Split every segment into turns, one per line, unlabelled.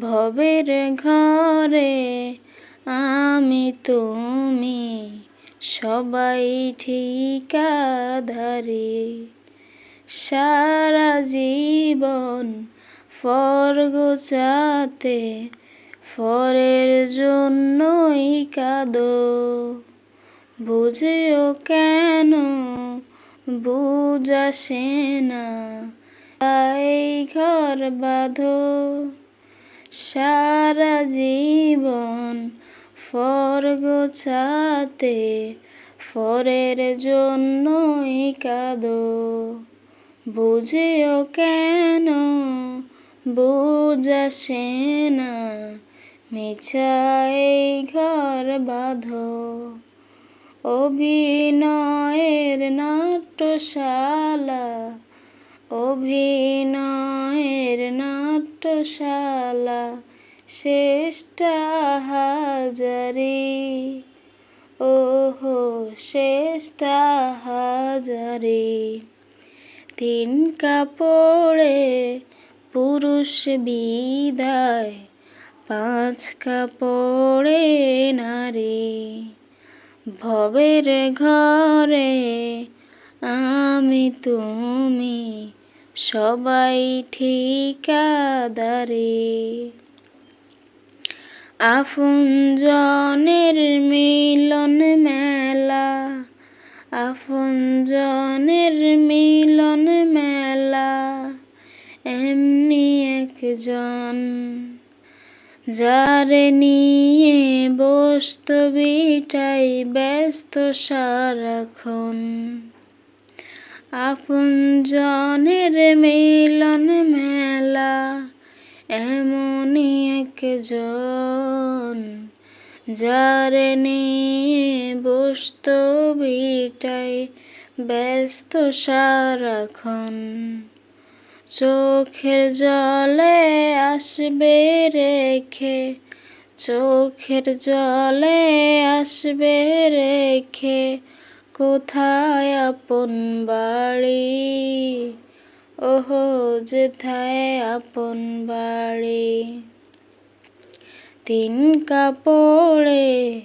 ভবের ঘরে আমি তুমি সবাই ঠিকাদারি। সারা জীবন ফর ফরের জন্যই কাঁদো। বুঝেও কেন বুঝাসে না, তাই ঘর বাঁধো। সারা জীবন ফর গোছাতে, ফরের জন্যই কাঁদো। বুঝেও কেন বুঝাসে না মিছাই ঘর বাঁধো। অভিনয়ের নাট্যশালা অভিনয়ের নাট্যশালা শেষটা হাজারি। ওহো শেষটা হাজারি। তিন কাপড়ে পুরুষ বিদায়, পাঁচ কাপড়ে নারী। ভবের ঘরে আমি তুমি সবাই ঠিকাদারে। আপন জনের মিলন মেলা আপন জনের মিলন মেলা, এমনি একজন যারে নিয়ে বস্ত বিটাই ব্যস্ত সারাক্ষণ। আপন জনের মিলন মেলা, এমনই একজন যারে নিয়ে বস্ত বিটাই ব্যস্ত সারাক্ষণ। চোখের জলে আসবে রেখে, চোখের জলে আসবে রেখে কোথায় আপন বাড়ি? ওহো, যেথায় আপন বাড়ি? তিন কাপড়ে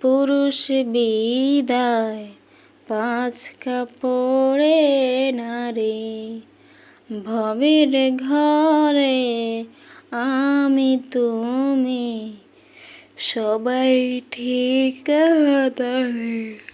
পুরুষ বিদায়, পাঁচ কাপড়ে নারী। ভবের ঘরে আমি তুমি, সবাই ঠিক ঠিকাদারে